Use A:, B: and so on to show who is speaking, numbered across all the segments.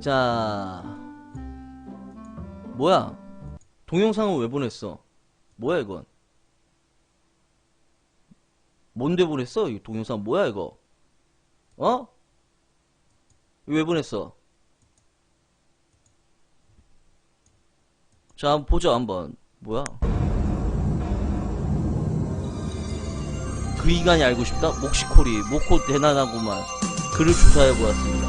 A: 자 뭐야? 동영상은 왜 보냈어? 뭐야 이건? 뭔데 보냈어? 이 동영상 뭐야 이거? 어? 왜 보냈어? 자 한번 보자 한번. 뭐야 그 이간이 알고 싶다? 목시코리 모코 대단하구만 그를 조사해 보았습니다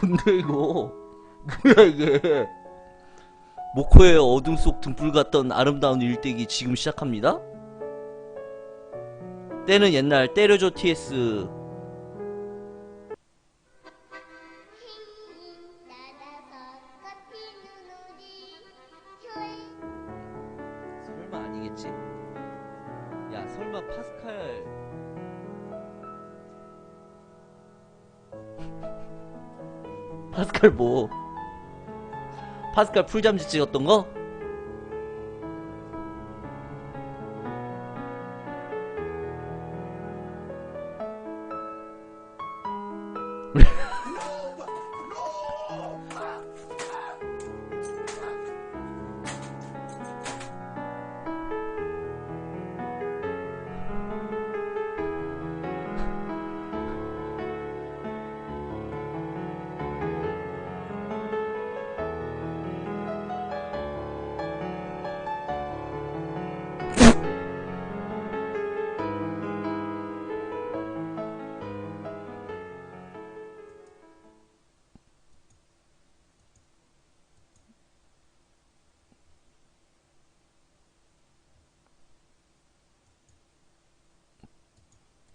A: 근데 이거 뭐야 이게 모코의 어둠 속 등불 같던 아름다운 일대기 지금 시작합니다? 때는 옛날 때려줘 TS 파스칼 뭐 파스칼 풀잠지 찍었던 거?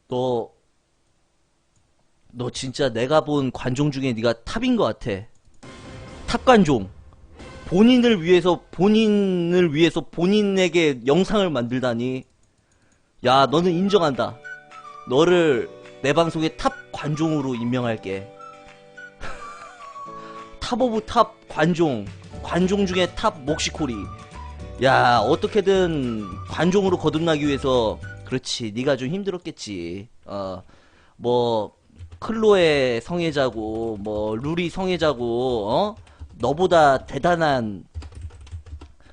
A: 너, 너 진짜 내가 본 관종 중에 네가 탑인 것 같아. 탑 관종. 본인을 위해서, 본인을 위해서 본인에게 영상을 만들다니. 야, 너는 인정한다. 너를 내 방송의 탑 관종으로 임명할게. 탑 오브 탑 관종. 관종 중에 탑 목시코리. 야, 어떻게든 관종으로 거듭나기 위해서 그렇지. 네가 좀 힘들었겠지. 어. 뭐 클로의 성애자고 뭐 루리 성애자고 어? 너보다 대단한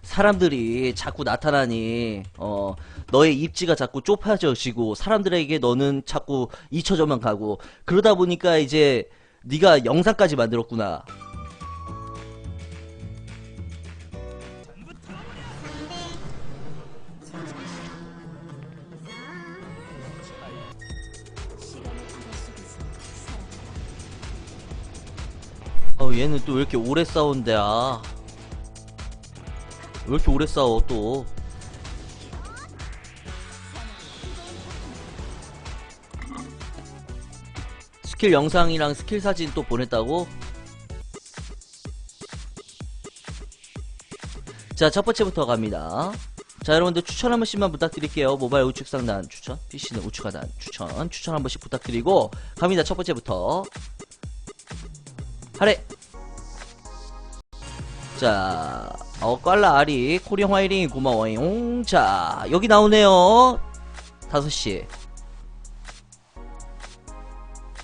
A: 사람들이 자꾸 나타나니 어 너의 입지가 자꾸 좁아져지고 사람들에게 너는 자꾸 잊혀져만 가고 그러다 보니까 이제 네가 영상까지 만들었구나. 얘는 또 왜 이렇게 오래 싸운대 아. 왜 이렇게 오래 싸워 또 스킬 영상이랑 스킬 사진 또 보냈다고? 자, 첫 번째부터 갑니다. 자, 여러분들 추천 한 번씩만 부탁드릴게요. 모바일 우측 상단 추천, PC는 우측 하단 추천, 추천 한 번씩 부탁드리고, 갑니다. 첫 번째부터. 하래! 자, 어, 꽐라 아리, 코리안 화이링 고마워요. 자, 여기 나오네요. 5시.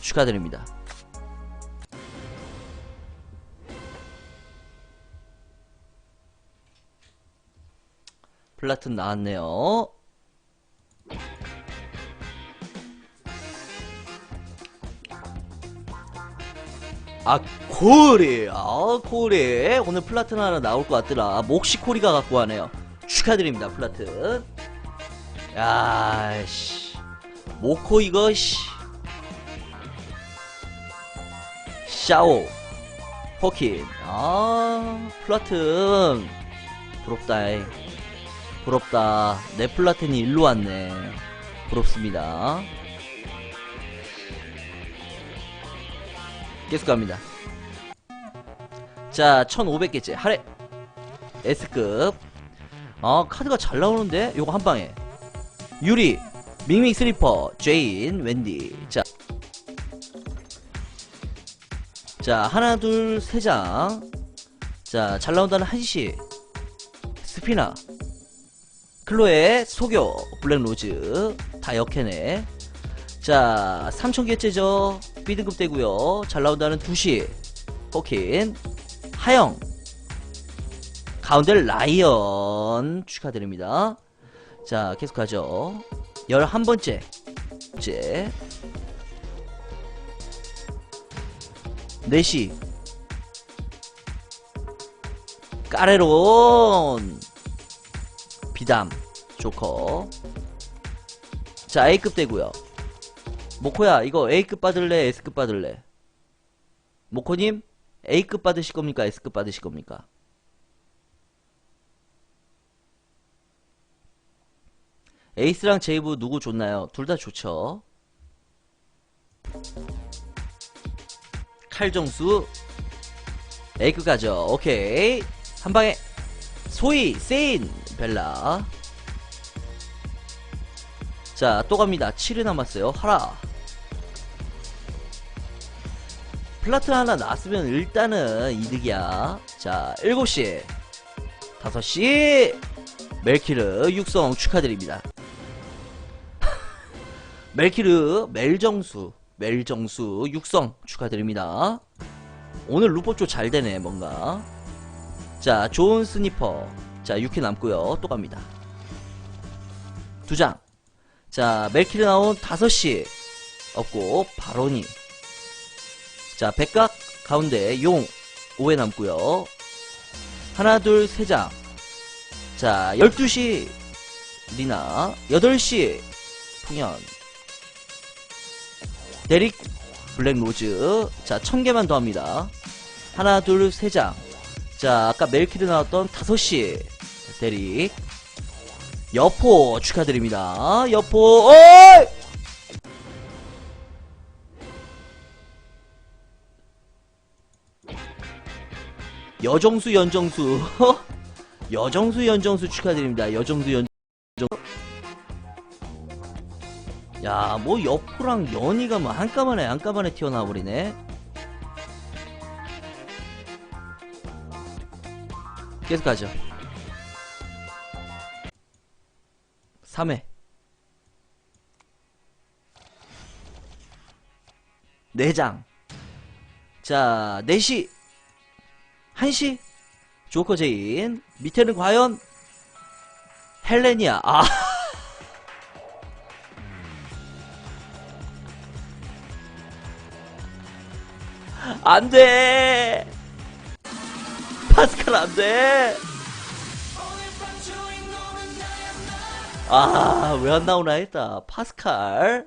A: 축하드립니다. 플라튼 나왔네요. 아 코리 아 코리 오늘 플라튼 하나 나올 것 같더라. 목시코리가 갖고 가네요. 축하드립니다 플라튼. 야씨. 모코 이거 씨. 샤오 포킨. 아 플라튼. 부럽다이. 부럽다. 내 플라튼이 일로 왔네. 부럽습니다 계속 갑니다. 자, 1500개째. 하래. S급. 아, 카드가 잘 나오는데? 요거 한 방에. 유리. 밍밍 슬리퍼, 제인, 웬디. 자. 자, 하나, 둘, 세 장. 자, 잘 나온다는 한시. 스피나. 클로에, 소교, 블랙로즈. 다 역해네. 자, 3,000개째죠. B등급 되고요 잘 나온다는 두시. 포킨. 하영. 가운데 라이언. 축하드립니다. 자, 계속 가죠. 11번째. 번째. 4시. 까레론. 비담. 조커. 자, A급 되고요 모코야, 이거 A급 받을래? S급 받을래? 모코님? A급 받으실 겁니까? S급 받으실 겁니까? 에이스랑 제이브 누구 좋나요? 둘 다 좋죠. 칼정수 에이크 가죠. 오케이. 한 방에 소희, 세인, 벨라. 자, 또 갑니다. 7회 남았어요. 하라. 플라트 하나 나왔으면 일단은 이득이야. 자, 7시. 5시. 멜키르 육성 축하드립니다. 멜키르 멜정수 멜정수 육성 축하드립니다. 오늘 루포초 잘 되네 뭔가. 자 좋은 스니퍼 자 6회 남고요 또 갑니다. 두 장. 자 멜키르 나온 5시 없고 바로니. 자 백각 가운데 용 5회 남고요. 하나 둘 세 장. 자 12시 리나. 8시 풍현 데릭 블랙로즈. 자 1000개만 더 합니다. 하나 둘 세 장. 자 아까 멜키드 나왔던 5시 데릭. 여포 축하드립니다. 여포 어이! 여정수 연정수 여정수 연정수 축하드립니다 여정수 연 야, 뭐 여포랑 연이가 뭐 한꺼번에 한꺼번에 튀어나와 버리네. 계속 가죠. 3회. 4장. 자, 4시. 1시. 조커 제인. 밑에는 과연 헬레니아. 아. 안 돼! 파스칼 안 돼! 아, 왜 안 나오나 했다. 파스칼.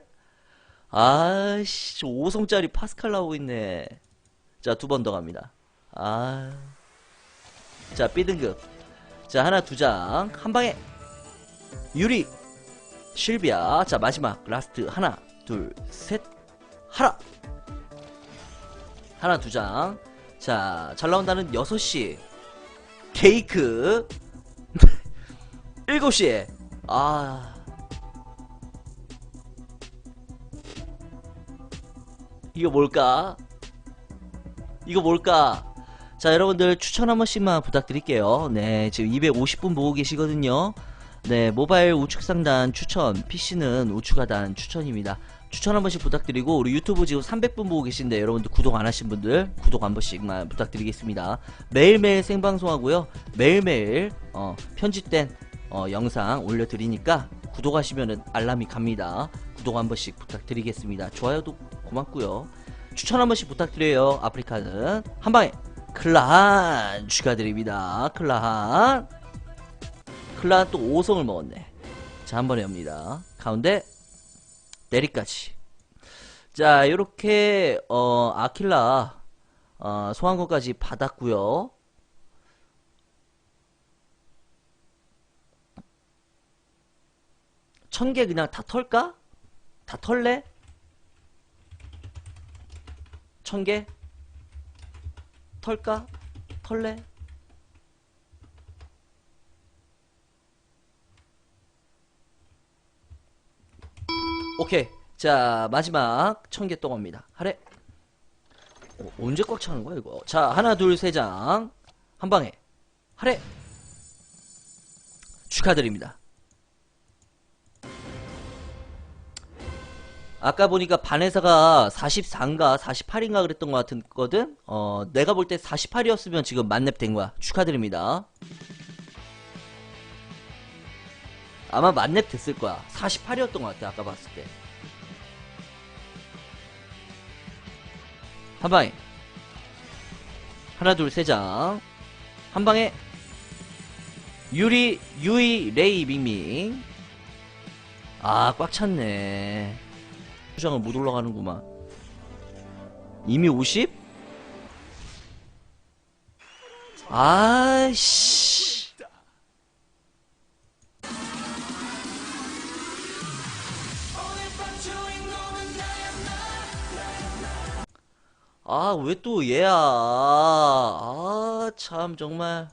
A: 아씨, 5성짜리 파스칼 나오고 있네. 자, 두 번 더 갑니다. 아. 자, B등급. 자, 하나, 두 장. 한 방에. 유리. 실비아. 자, 마지막. 라스트. 하나, 둘, 셋. 하나. 하나 두 장. 자, 잘 나온다는 6시. 케이크. 7시에. 아. 이거 뭘까? 이거 뭘까? 자, 여러분들 추천 한 번씩만 부탁드릴게요. 네, 지금 250분 보고 계시거든요. 네, 모바일 우측 상단 추천, PC는 우측 하단 추천입니다. 추천 한 번씩 부탁드리고 우리 유튜브 지금 300분 보고 계신데 여러분들 구독 안 하신 분들 구독 한 번씩만 부탁드리겠습니다. 매일매일 생방송하고요. 매일매일 어, 편집된 어, 영상 올려드리니까 구독하시면은 알람이 갑니다. 구독 한 번씩 부탁드리겠습니다. 좋아요도 고맙고요. 추천 한 번씩 부탁드려요. 아프리카는 한 방에 클라한 축하드립니다. 클라한 클라한 또 5성을 먹었네. 자, 한 번에 옵니다. 가운데 내리까지. 자, 요렇게, 어, 아킬라, 어, 소환권까지 받았고요 천 개 그냥 다 털까? 다 털래? 천 개? 털까? 털래? 오케이. 자, 마지막 동어입니다. 하래. 어, 언제 꽉 차는 거야, 이거? 자, 하나, 둘, 세 장. 한 방에. 하래. 축하드립니다. 아까 보니까 반회사가 44인가 48인가 그랬던 것 같거든? 어, 내가 볼 때 48이었으면 지금 만렙 된 거야. 축하드립니다. 아마 만렙 됐을 거야. 48이었던 것 같아, 아까 봤을 때. 한 방에. 하나, 둘, 세 장. 한 방에. 유리, 유이, 레이, 밍밍. 아, 꽉 찼네. 수장을 못 올라가는구만. 이미 50? 아이씨. 아, 왜 또 얘야? 아, 참, 정말.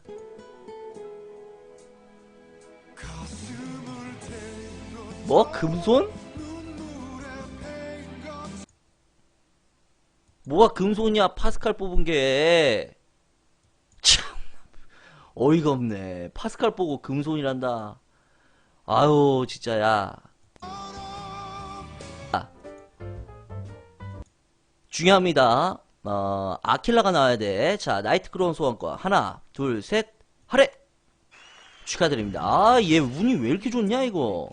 A: 뭐? 금손? 뭐가 금손이야, 파스칼 뽑은 게. 참, 어이가 없네. 파스칼 보고 금손이란다. 아유, 진짜, 야. 아. 중요합니다. 어, 아킬라가 나와야 돼. 자, 나이트 크로운 소환권. 하나, 둘, 셋, 하래! 축하드립니다. 아, 얘 운이 왜 이렇게 좋냐, 이거.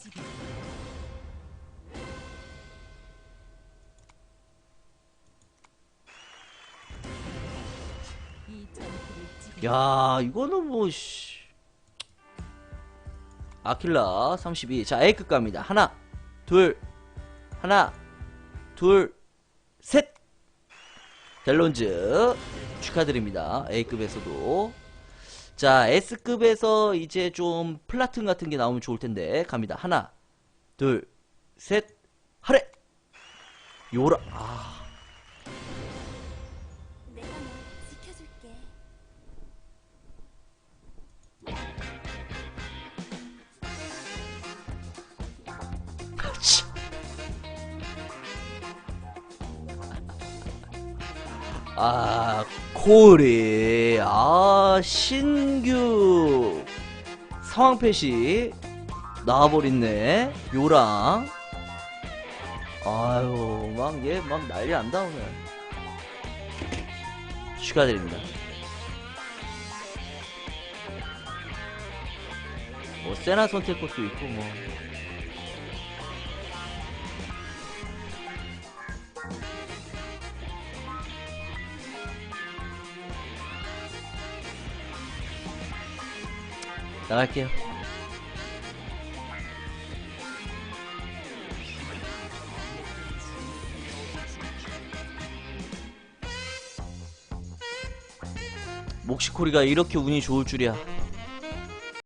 A: 야, 이거는 뭐, 씨. 아킬라 32. 자, A급 갑니다. 하나, 둘, 하나, 둘, 셋! 델론즈 축하드립니다. A급에서도. 자, S급에서 이제 좀 플라튼 같은 게 나오면 좋을 텐데. 갑니다. 하나, 둘, 셋, 하래! 요라, 아. 아, 코리. 아, 신규 상황 펫이 나와버렸네. 요랑. 아유, 막, 얘, 막 난리 난다, 오늘. 축하드립니다. 뭐, 세나 선택권도 있고, 뭐. 나갈게요. 목시코리가 이렇게 운이 좋을 줄이야.